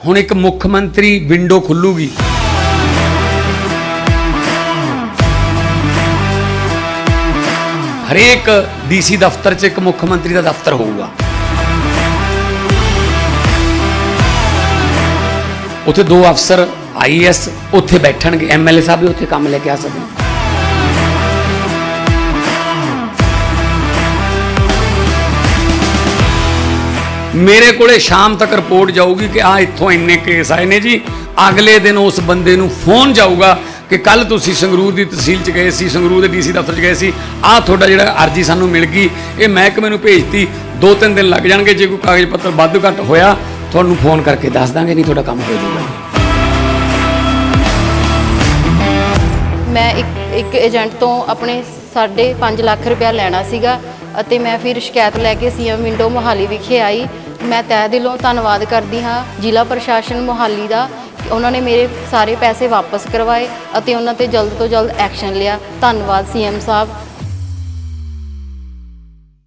ਹੁਣ ਇੱਕ ਮੁੱਖ ਮੰਤਰੀ ਵਿੰਡੋ ਖੁੱਲੂਗੀ। ਹਰੇਕ ਡੀਸੀ ਦਫ਼ਤਰ 'ਚ ਇੱਕ ਮੁੱਖ ਮੰਤਰੀ ਦਾ ਦਫ਼ਤਰ ਹੋਊਗਾ। ਉੱਥੇ ਦੋ ਅਫਸਰ ਆਈਐਸ ਉੱਥੇ ਬੈਠਣਗੇ ਐਮਐਲਏ ਸਾਹਿਬ ਵੀ ਉੱਥੇ ਕੰਮ ਲੈ ਕੇ ਆ ਸਕਦੇ ਮੇਰੇ ਕੋਲੇ ਸ਼ਾਮ ਤੱਕ ਰਿਪੋਰਟ ਜਾਊਗੀ ਕਿ ਆ ਇੱਥੋਂ ਇੰਨੇ ਕੇਸ ਆਏ ਨੇ ਜੀ। ਅਗਲੇ ਦਿਨ ਉਸ ਬੰਦੇ ਨੂੰ ਫੋਨ ਜਾਊਗਾ ਕਿ ਕੱਲ ਤੁਸੀਂ ਸੰਗਰੂਰ ਦੀ ਤਹਿਸੀਲ ਚ ਗਏ ਸੀ, ਸੰਗਰੂਰ ਦੇ ਡੀਸੀ ਦਫ਼ਤਰ ਚ ਗਏ ਸੀ। ਆ ਤੁਹਾਡਾ ਜਿਹੜਾ ਅਰਜੀ ਸਾਨੂੰ ਮਿਲ ਗਈ, ਇਹ ਮਹਿਕਮੇ ਨੂੰ ਭੇਜਤੀ। ਦੋ ਤਿੰਨ ਦਿਨ ਲੱਗ ਜਾਣਗੇ, ਜੇ ਕੋਈ ਕਾਗਜ਼ ਪੱਤਰ ਵੱਧ ਘੱਟ ਹੋਇਆ, ਤੁਹਾਨੂੰ ਫੋਨ ਕਰਕੇ ਦੱਸ ਦਾਂਗੇ, ਨਹੀਂ ਤੁਹਾਡਾ ਕੰਮ ਹੋ ਜਾਊਗਾ। ਮੈਂ ਇੱਕ ਇੱਕ ਏਜੰਟ ਤੋਂ ਆਪਣੇ 5.5 ਲੱਖ ਰੁਪਇਆ ਲੈਣਾ ਸੀਗਾ ਅਤੇ ਮੈਂ ਫਿਰ ਸ਼ਿਕਾਇਤ ਲੈ ਕੇ ਸੀਐਮ ਵਿੰਡੋ ਮੋਹਾਲੀ ਵਿਖੇ ਆਈ ਮੈਂ ਤਹਿ ਦਿਲੋਂ ਧੰਨਵਾਦ ਕਰਦੀ ਹਾਂ ਜ਼ਿਲ੍ਹਾ ਪ੍ਰਸ਼ਾਸਨ ਮੋਹਾਲੀ ਦਾ ਕਿ ਉਹਨਾਂ ਨੇ ਮੇਰੇ ਸਾਰੇ ਪੈਸੇ ਵਾਪਸ ਕਰਵਾਏ ਅਤੇ ਉਹਨਾਂ ਤੇ ਜਲਦ ਤੋਂ ਜਲਦ ਐਕਸ਼ਨ ਲਿਆ। ਧੰਨਵਾਦ ਸੀਐਮ ਸਾਹਿਬ।